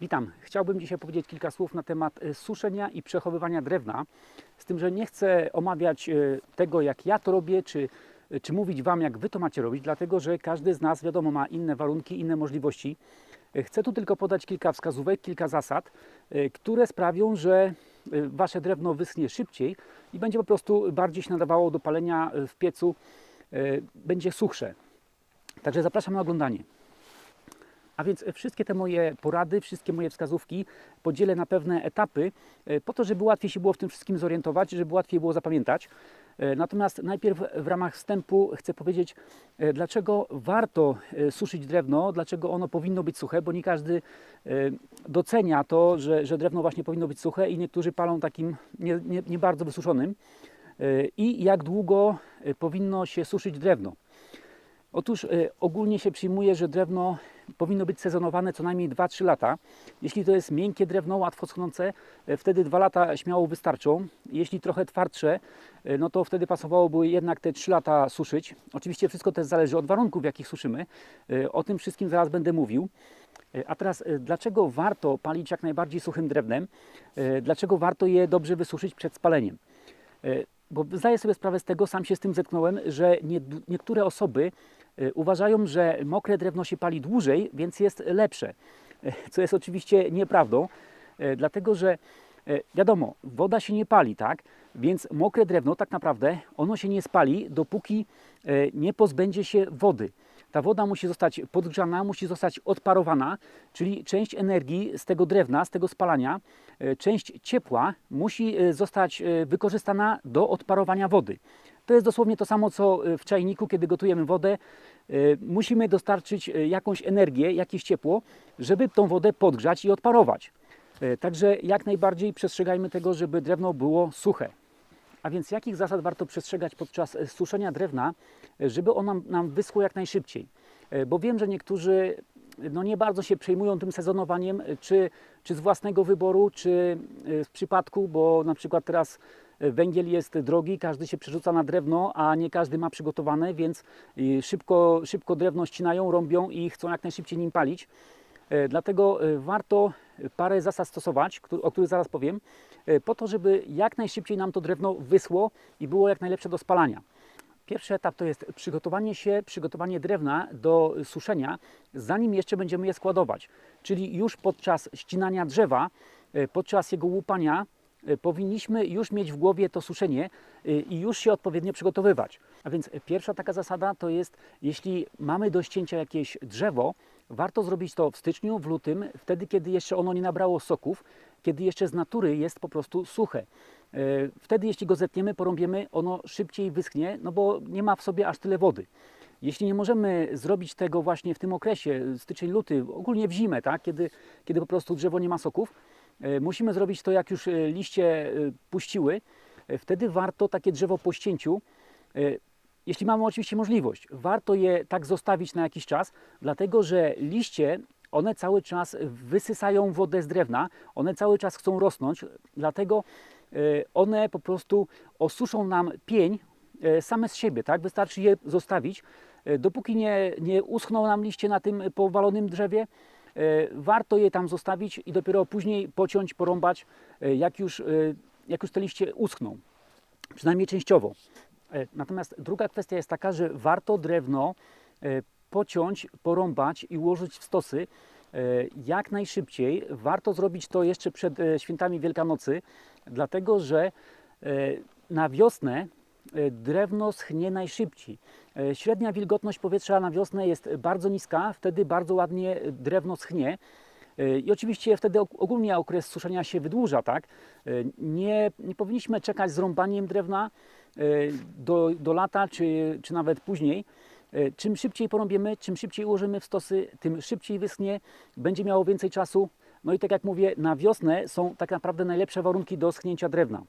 Witam. Chciałbym dzisiaj powiedzieć kilka słów na temat e, suszenia i przechowywania drewna. Z tym, że nie chcę omawiać e, tego, jak ja to robię, czy, e, czy mówić Wam, jak Wy to macie robić, dlatego że każdy z nas, wiadomo, ma inne warunki, inne możliwości. Chcę tu tylko podać kilka wskazówek, kilka zasad, które sprawią, że Wasze drewno wyschnie szybciej i będzie po prostu bardziej się nadawało do palenia w piecu, będzie suchsze. Także zapraszam na oglądanie. A więc wszystkie te moje porady, wszystkie moje wskazówki podzielę na pewne etapy, e, po to, żeby łatwiej się było w tym wszystkim zorientować, żeby łatwiej było zapamiętać. E, Natomiast najpierw w ramach wstępu chcę powiedzieć, e, dlaczego warto e, suszyć drewno, dlaczego ono powinno być suche, bo nie każdy e, docenia to, że, że drewno właśnie powinno być suche i niektórzy palą takim nie, nie, nie bardzo wysuszonym. E, I jak długo e, powinno się suszyć drewno. Otóż e, ogólnie się przyjmuje, że drewno powinno być sezonowane co najmniej 2-3 lata. Jeśli to jest miękkie drewno, łatwo schnące, e, wtedy 2 lata śmiało wystarczą. Jeśli trochę twardsze, e, no to wtedy pasowałoby jednak te 3 lata suszyć. Oczywiście wszystko też zależy od warunków, w jakich suszymy. O tym wszystkim zaraz będę mówił. A teraz, dlaczego warto palić jak najbardziej suchym drewnem? Dlaczego warto je dobrze wysuszyć przed spaleniem? Bo zdaję sobie sprawę z tego, sam się z tym zetknąłem, że nie, niektóre osoby uważają, że mokre drewno się pali dłużej, więc jest lepsze. Co jest oczywiście nieprawdą, e, dlatego że e, wiadomo, woda się nie pali, tak? Więc mokre drewno tak naprawdę ono się nie spali, dopóki nie pozbędzie się wody. Ta woda musi zostać podgrzana, musi zostać odparowana, czyli część energii z tego drewna, z tego spalania, część ciepła musi zostać wykorzystana do odparowania wody. To jest dosłownie to samo, co e, w czajniku, kiedy gotujemy wodę. E, Musimy dostarczyć e, jakąś energię, jakieś ciepło, żeby tą wodę podgrzać i odparować. Także jak najbardziej przestrzegajmy tego, żeby drewno było suche. A więc jakich zasad warto przestrzegać podczas suszenia drewna, żeby ono nam, wyschło jak najszybciej? Bo wiem, że niektórzy no nie bardzo się przejmują tym sezonowaniem, czy, czy z własnego wyboru, czy w przypadku, bo na przykład teraz węgiel jest drogi, każdy się przerzuca na drewno, a nie każdy ma przygotowane, więc e, szybko, szybko drewno ścinają, rąbią i chcą jak najszybciej nim palić. E, Dlatego e, warto parę zasad stosować, o których zaraz powiem, e, po to, żeby jak najszybciej nam to drewno wyschło i było jak najlepsze do spalania. Pierwszy etap to jest przygotowanie się, przygotowanie drewna do suszenia, zanim jeszcze będziemy je składować. Czyli już podczas ścinania drzewa, podczas jego łupania, powinniśmy już mieć w głowie to suszenie e, i już się odpowiednio przygotowywać. A więc pierwsza taka zasada to jest, jeśli mamy do ścięcia jakieś drzewo, warto zrobić to w styczniu, w lutym, wtedy kiedy jeszcze ono nie nabrało soków, kiedy jeszcze z natury jest po prostu suche. E, Wtedy jeśli go zetniemy, porąbiemy, ono szybciej wyschnie, no bo nie ma w sobie aż tyle wody. Jeśli nie możemy zrobić tego właśnie w tym okresie, styczeń, luty, ogólnie w zimę, tak, kiedy, kiedy po prostu drzewo nie ma soków, musimy zrobić to jak już e, liście e, puściły. E, Wtedy warto takie drzewo po ścięciu, e, jeśli mamy oczywiście możliwość, warto je tak zostawić na jakiś czas, dlatego że liście one cały czas wysysają wodę z drewna, one cały czas chcą rosnąć, dlatego e, one po prostu osuszą nam pień e, same z siebie, tak? Wystarczy je zostawić, e, dopóki nie, nie uschną nam liście na tym powalonym drzewie, e, warto je tam zostawić i dopiero później pociąć, porąbać, e, jak już, e, jak już te liście uschną, przynajmniej częściowo. E, Natomiast druga kwestia jest taka, że warto drewno e, pociąć, porąbać i ułożyć w stosy e, jak najszybciej. Warto zrobić to jeszcze przed e, świętami Wielkanocy, dlatego że e, na wiosnę e, drewno schnie najszybciej. E, Średnia wilgotność powietrza na wiosnę jest bardzo niska, wtedy bardzo ładnie drewno schnie. E, I oczywiście wtedy og- ogólnie okres suszenia się wydłuża, tak? E, Nie, nie powinniśmy czekać z rąbaniem drewna e, do, do lata, czy, czy nawet później. E, Czym szybciej porąbiemy, czym szybciej ułożymy w stosy, tym szybciej wyschnie, będzie miało więcej czasu. No i tak jak mówię, na wiosnę są tak naprawdę najlepsze warunki do schnięcia drewna.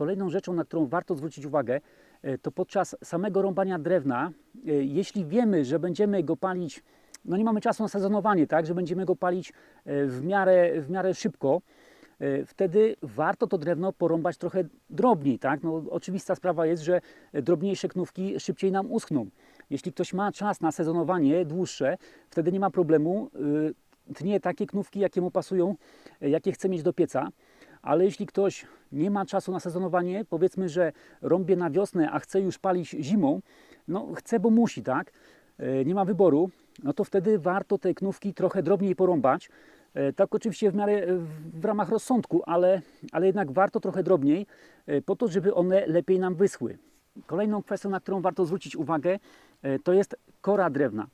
Kolejną rzeczą, na którą warto zwrócić uwagę, e, to podczas samego rąbania drewna, e, jeśli wiemy, że będziemy go palić, no nie mamy czasu na sezonowanie, tak, że będziemy go palić e, w miarę, w miarę szybko, wtedy warto to drewno porąbać trochę drobniej, tak? No, oczywista sprawa jest, że drobniejsze knówki szybciej nam uschną. Jeśli ktoś ma czas na sezonowanie dłuższe, wtedy nie ma problemu. y, tnie takie knówki, jakie mu pasują, jakie chce mieć do pieca. Ale jeśli ktoś nie ma czasu na sezonowanie, powiedzmy, że rąbie na wiosnę, a chce już palić zimą, no chce, bo musi, tak? E, Nie ma wyboru, no to wtedy warto te knówki trochę drobniej porąbać. E, Tak oczywiście w miarę e, w- ramach rozsądku, ale, ale jednak warto trochę drobniej, po to, żeby one lepiej nam wyschły. Kolejną kwestią, na którą warto zwrócić uwagę, to jest kora drewna.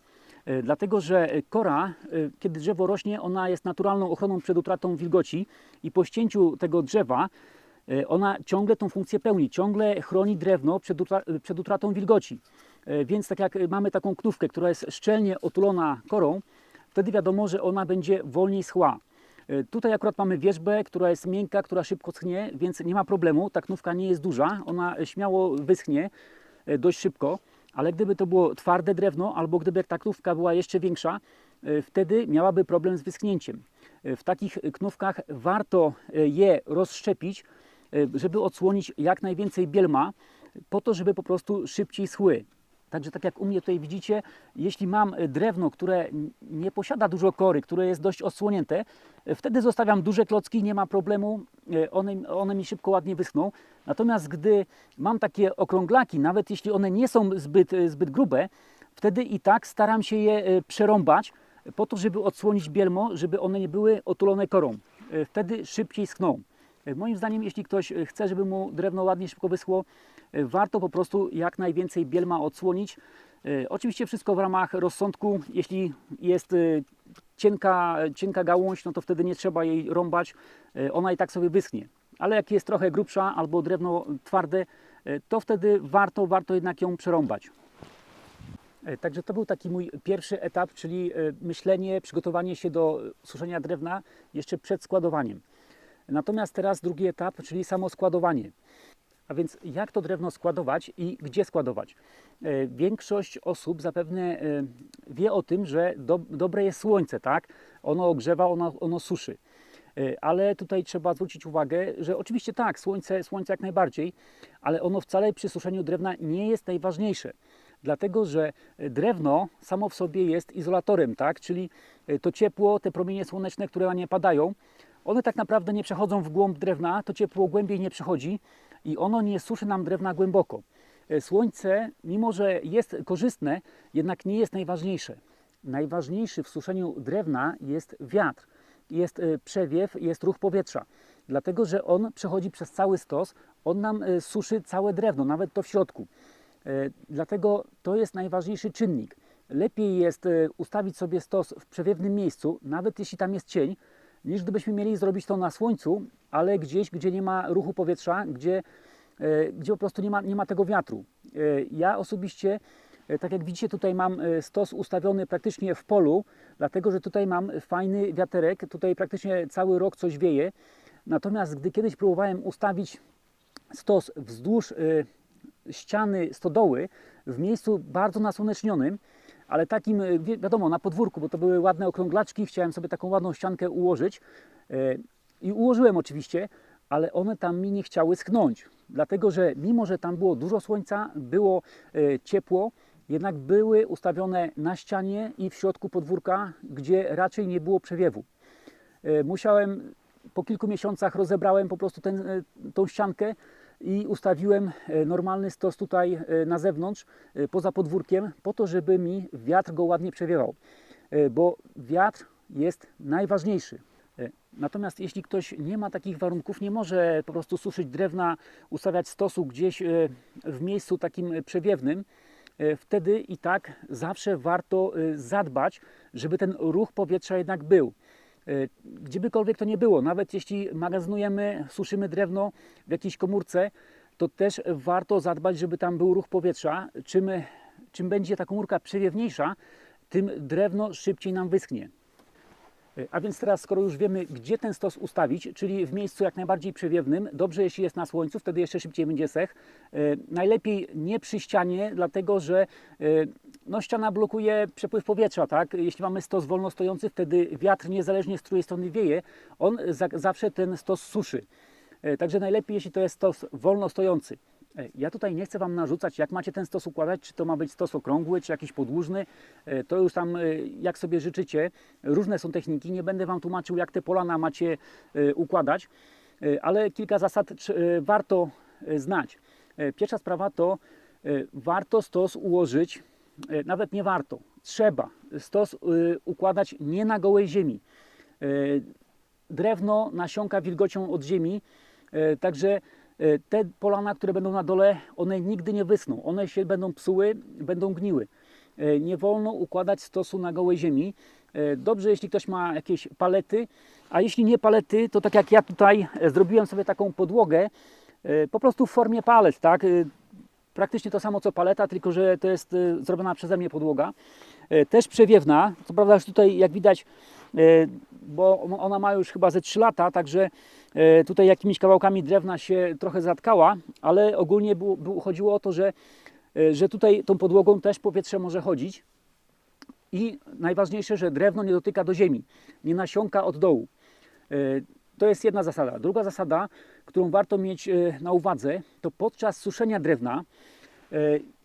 E, Dlatego, że kora, e, kiedy drzewo rośnie, ona jest naturalną ochroną przed utratą wilgoci i po ścięciu tego drzewa e, ona ciągle tą funkcję pełni, ciągle chroni drewno przed, utra przed utratą wilgoci. Więc tak jak mamy taką knówkę, która jest szczelnie otulona korą, wtedy wiadomo, że ona będzie wolniej schła. Tutaj akurat mamy wierzbę, która jest miękka, która szybko schnie, więc nie ma problemu. Ta knówka nie jest duża, ona śmiało wyschnie dość szybko, ale gdyby to było twarde drewno, albo gdyby ta knówka była jeszcze większa, e, wtedy miałaby problem z wyschnięciem. E, W takich knówkach warto e, je rozszczepić, żeby odsłonić jak najwięcej bielma, po to, żeby po prostu szybciej schły. Także tak jak u mnie tutaj widzicie, jeśli mam e, drewno, które nie posiada dużo kory, które jest dość odsłonięte, e, wtedy zostawiam duże klocki, nie ma problemu, e, one, one mi szybko, ładnie wyschną. Natomiast gdy mam takie okrąglaki, nawet jeśli one nie są zbyt, zbyt grube, wtedy i tak staram się je przerąbać po to, żeby odsłonić bielmo, żeby one nie były otulone korą. Wtedy szybciej schną. E, Moim zdaniem, jeśli ktoś e, chce, żeby mu drewno ładnie, szybko wyschło, e, warto po prostu jak najwięcej bielma odsłonić. Oczywiście wszystko w ramach rozsądku. Jeśli jest cienka, cienka gałąź, no to wtedy nie trzeba jej rąbać. Ona i tak sobie wyschnie. Ale jak jest trochę grubsza albo drewno twarde, to wtedy warto, warto jednak ją przerąbać. Także to był taki mój pierwszy etap, czyli myślenie, przygotowanie się do suszenia drewna jeszcze przed składowaniem. Natomiast teraz drugi etap, czyli samo składowanie. A więc jak to drewno składować i gdzie składować? E, Większość osób zapewne e, wie o tym, że do, dobre jest słońce, tak? Ono ogrzewa, ono, ono suszy. E, Ale tutaj trzeba zwrócić uwagę, że oczywiście tak, słońce, słońce jak najbardziej, ale ono wcale przy suszeniu drewna nie jest najważniejsze. Dlatego, że drewno samo w sobie jest izolatorem, tak? Czyli to ciepło, te promienie słoneczne, które na nie padają, one tak naprawdę nie przechodzą w głąb drewna, to ciepło głębiej nie przechodzi i ono nie suszy nam drewna głęboko. E, Słońce, mimo że jest korzystne, jednak nie jest najważniejsze. Najważniejszy w suszeniu drewna jest wiatr, jest e, przewiew, jest ruch powietrza. Dlatego, że on przechodzi przez cały stos, on nam e, suszy całe drewno, nawet to w środku. Dlatego to jest najważniejszy czynnik. Lepiej jest ustawić sobie stos w przewiewnym miejscu, nawet jeśli tam jest cień, niż gdybyśmy mieli zrobić to na słońcu, ale gdzieś, gdzie nie ma ruchu powietrza, gdzie, e, gdzie po prostu nie ma, nie ma tego wiatru. E, Ja osobiście, e, tak jak widzicie, tutaj mam stos ustawiony praktycznie w polu, dlatego że tutaj mam fajny wiaterek, tutaj praktycznie cały rok coś wieje. Natomiast gdy kiedyś próbowałem ustawić stos wzdłuż ściany stodoły w miejscu bardzo nasłonecznionym, ale takim, e, wi- wiadomo, na podwórku, bo to były ładne okrąglaczki, chciałem sobie taką ładną ściankę ułożyć e, i ułożyłem oczywiście, ale one tam mi nie chciały sknąć, dlatego że mimo, że tam było dużo słońca, było e, ciepło, jednak były ustawione na ścianie i w środku podwórka, gdzie raczej nie było przewiewu. Musiałem po kilku miesiącach rozebrałem po prostu ten, tą ściankę i ustawiłem e, normalny stos tutaj e, na zewnątrz, e, poza podwórkiem, po to, żeby mi wiatr go ładnie przewiewał, bo wiatr jest najważniejszy. Natomiast jeśli ktoś nie ma takich warunków, nie może po prostu suszyć drewna, ustawiać stosu gdzieś w miejscu takim przewiewnym, wtedy i tak zawsze warto zadbać, żeby ten ruch powietrza jednak był. E, Gdziebykolwiek to nie było, nawet jeśli magazynujemy, suszymy drewno w jakiejś komórce, to też warto zadbać, żeby tam był ruch powietrza. Czym, czym będzie ta komórka przewiewniejsza, tym drewno szybciej nam wyschnie. E, A więc teraz, skoro już wiemy, gdzie ten stos ustawić, czyli w miejscu jak najbardziej przewiewnym, dobrze jeśli jest na słońcu, wtedy jeszcze szybciej będzie sech. E, Najlepiej nie przy ścianie, dlatego że e, no, ściana blokuje przepływ powietrza. Tak? Jeśli mamy stos wolno stojący, wtedy wiatr niezależnie z której strony wieje, on za, zawsze ten stos suszy. Także najlepiej, jeśli to jest stos wolno stojący. E, Ja tutaj nie chcę Wam narzucać, jak macie ten stos układać, czy to ma być stos okrągły, czy jakiś podłużny. E, To już tam, e, jak sobie życzycie. Różne są techniki. Nie będę Wam tłumaczył, jak te polana macie układać, ale kilka zasad warto znać. Pierwsza sprawa to warto stos ułożyć, nawet nie warto, trzeba stos układać nie na gołej ziemi. Drewno nasiąka wilgocią od ziemi, także te polana, które będą na dole, one nigdy nie wysną. One się będą psuły, będą gniły. E, Nie wolno układać stosu na gołej ziemi. E, Dobrze, jeśli ktoś ma jakieś palety, a jeśli nie palety, to tak jak ja tutaj e, zrobiłem sobie taką podłogę, po prostu w formie palet, tak? Praktycznie to samo co paleta, tylko że to jest zrobiona przeze mnie podłoga. Też przewiewna, co prawda już tutaj jak widać, bo ona ma już chyba ze 3 lata, także tutaj jakimiś kawałkami drewna się trochę zatkała, ale ogólnie było, było, chodziło o to, że, e, że tutaj tą podłogą też powietrze może chodzić. I najważniejsze, że drewno nie dotyka do ziemi, nie nasiąka od dołu. E, To jest jedna zasada. Druga zasada, którą warto mieć e, na uwadze, to podczas suszenia drewna e,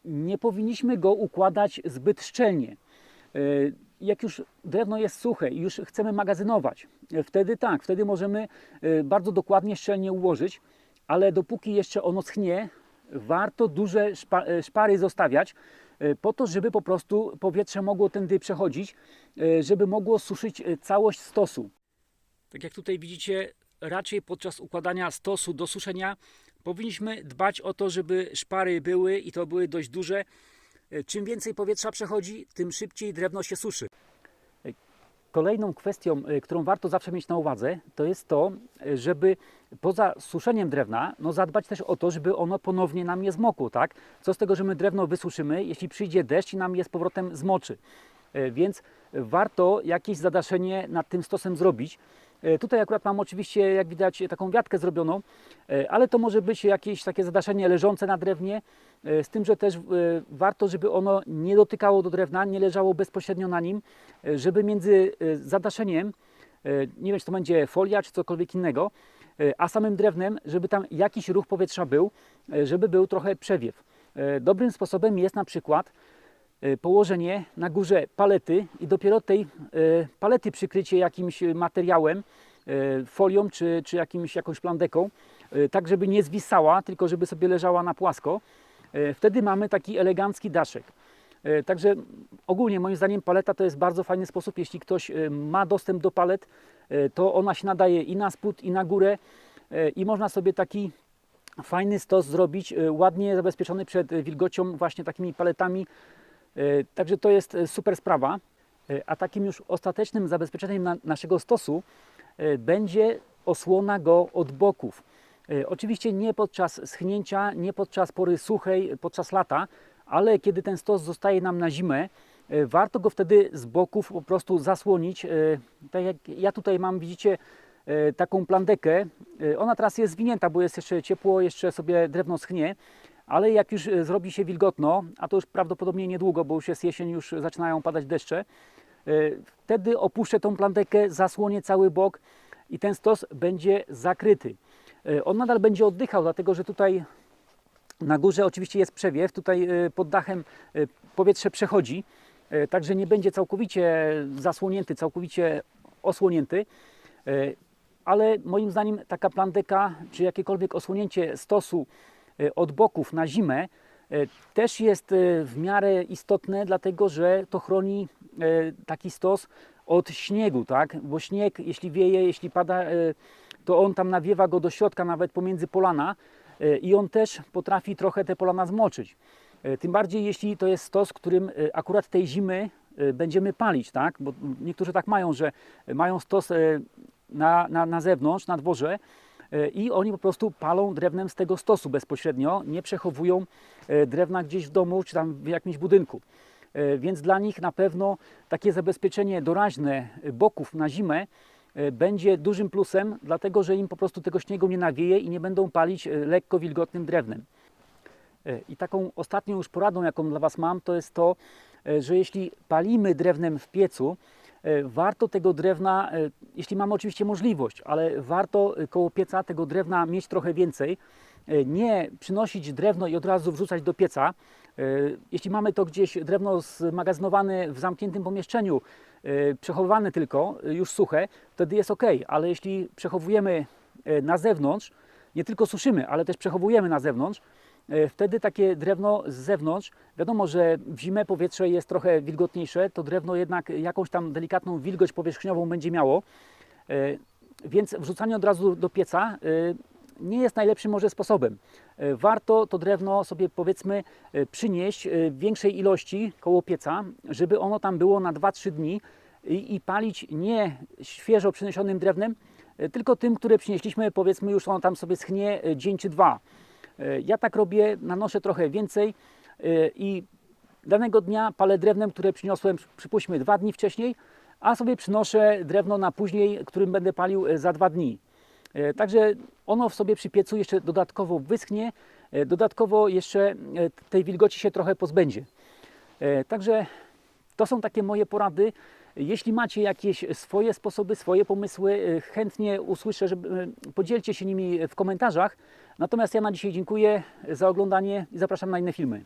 nie powinniśmy go układać zbyt szczelnie. Jak już drewno jest suche i już chcemy magazynować, e, wtedy tak, wtedy możemy e, bardzo dokładnie, szczelnie ułożyć, ale dopóki jeszcze ono schnie, warto duże e, szpary zostawiać, po to, żeby po prostu powietrze mogło tędy przechodzić, żeby mogło suszyć całość stosu. Tak jak tutaj widzicie, raczej podczas układania stosu do suszenia powinniśmy dbać o to, żeby szpary były i to były dość duże. E, Czym więcej powietrza przechodzi, tym szybciej drewno się suszy. Kolejną kwestią, e, którą warto zawsze mieć na uwadze, to jest to, e, żeby poza suszeniem drewna, no zadbać też o to, żeby ono ponownie nam nie zmokło, tak? Co z tego, że my drewno wysuszymy, jeśli przyjdzie deszcz i nam je z powrotem zmoczy. Więc warto jakieś zadaszenie nad tym stosem zrobić. E, Tutaj akurat mam oczywiście, jak widać, taką wiatkę zrobioną, e, ale to może być jakieś takie zadaszenie leżące na drewnie, e, z tym, że też warto, żeby ono nie dotykało do drewna, nie leżało bezpośrednio na nim, żeby między zadaszeniem, nie wiem czy to będzie folia czy cokolwiek innego, a samym drewnem, żeby tam jakiś ruch powietrza był, żeby był trochę przewiew. Dobrym sposobem jest na przykład położenie na górze palety i dopiero tej e, palety przykrycie jakimś materiałem, e, folią czy, czy jakimś, jakąś plandeką, e, tak żeby nie zwisała, tylko żeby sobie leżała na płasko. E, Wtedy mamy taki elegancki daszek. E, Także ogólnie moim zdaniem paleta to jest bardzo fajny sposób, jeśli ktoś e, ma dostęp do palet, e, to ona się nadaje i na spód i na górę e, i można sobie taki fajny stos zrobić, e, ładnie zabezpieczony przed e, wilgocią właśnie takimi paletami. E, Także to jest e, super sprawa. E, A takim już ostatecznym zabezpieczeniem na, naszego stosu będzie osłona go od boków. Oczywiście nie podczas schnięcia, nie podczas pory suchej, podczas lata, ale kiedy ten stos zostaje nam na zimę, warto go wtedy z boków po prostu zasłonić. Tak jak ja tutaj mam, widzicie, taką plandekę. Ona teraz jest zwinięta, bo jest jeszcze ciepło, jeszcze sobie drewno schnie, ale jak już e, zrobi się wilgotno, a to już prawdopodobnie niedługo, bo już jest jesień, już zaczynają padać deszcze, e, wtedy opuszczę tą plandekę, zasłonię cały bok i ten stos będzie zakryty. E, On nadal będzie oddychał, dlatego że tutaj na górze oczywiście jest przewiew, tutaj pod dachem powietrze przechodzi, także nie będzie całkowicie zasłonięty, całkowicie osłonięty, ale moim zdaniem taka plandeka czy jakiekolwiek osłonięcie stosu od boków na zimę e, też jest e, w miarę istotne, dlatego że to chroni taki stos od śniegu, tak? Bo śnieg, jeśli wieje, jeśli pada, to on tam nawiewa go do środka, nawet pomiędzy polana i on też potrafi trochę te polana zmoczyć. Tym bardziej, jeśli to jest stos, którym akurat tej zimy będziemy palić, tak? Bo niektórzy tak mają, że mają stos na, na, na zewnątrz, na dworze i oni po prostu palą drewnem z tego stosu bezpośrednio, nie przechowują e, drewna gdzieś w domu czy tam w jakimś budynku. E, Więc dla nich na pewno takie zabezpieczenie doraźne boków na zimę e, będzie dużym plusem, dlatego że im po prostu tego śniegu nie nawieje i nie będą palić e, lekko wilgotnym drewnem. E, I taką ostatnią już poradą, jaką dla Was mam, to jest to, e, że jeśli palimy drewnem w piecu, e, warto tego drewna, e, jeśli mamy oczywiście możliwość, ale warto e, koło pieca tego drewna mieć trochę więcej, e, nie przynosić drewno i od razu wrzucać do pieca. E, Jeśli mamy to gdzieś drewno zmagazynowane w zamkniętym pomieszczeniu, e, przechowywane tylko, e, już suche, wtedy jest ok, ale jeśli przechowujemy e, na zewnątrz, nie tylko suszymy, ale też przechowujemy na zewnątrz, e, wtedy takie drewno z zewnątrz, wiadomo, że w zimę powietrze jest trochę wilgotniejsze, to drewno jednak jakąś tam delikatną wilgoć powierzchniową będzie miało, e, więc wrzucanie od razu do pieca e, nie jest najlepszym może sposobem. E, Warto to drewno sobie powiedzmy e, przynieść e, w większej ilości koło pieca, żeby ono tam było na 2-3 dni i, i palić nie świeżo przyniesionym drewnem, e, tylko tym, które przynieśliśmy, powiedzmy już ono tam sobie schnie e, dzień czy dwa. E, Ja tak robię, nanoszę trochę więcej e, i danego dnia palę drewnem, które przyniosłem przypuśćmy dwa dni wcześniej, a sobie przynoszę drewno na później, którym będę palił e, za dwa dni. Także ono w sobie przy piecu jeszcze dodatkowo wyschnie, dodatkowo jeszcze tej wilgoci się trochę pozbędzie. Także to są takie moje porady. Jeśli macie jakieś swoje sposoby, swoje pomysły, e, chętnie usłyszę, żeby e, podzielcie się nimi w komentarzach. Natomiast ja na dzisiaj dziękuję za oglądanie i zapraszam na inne filmy.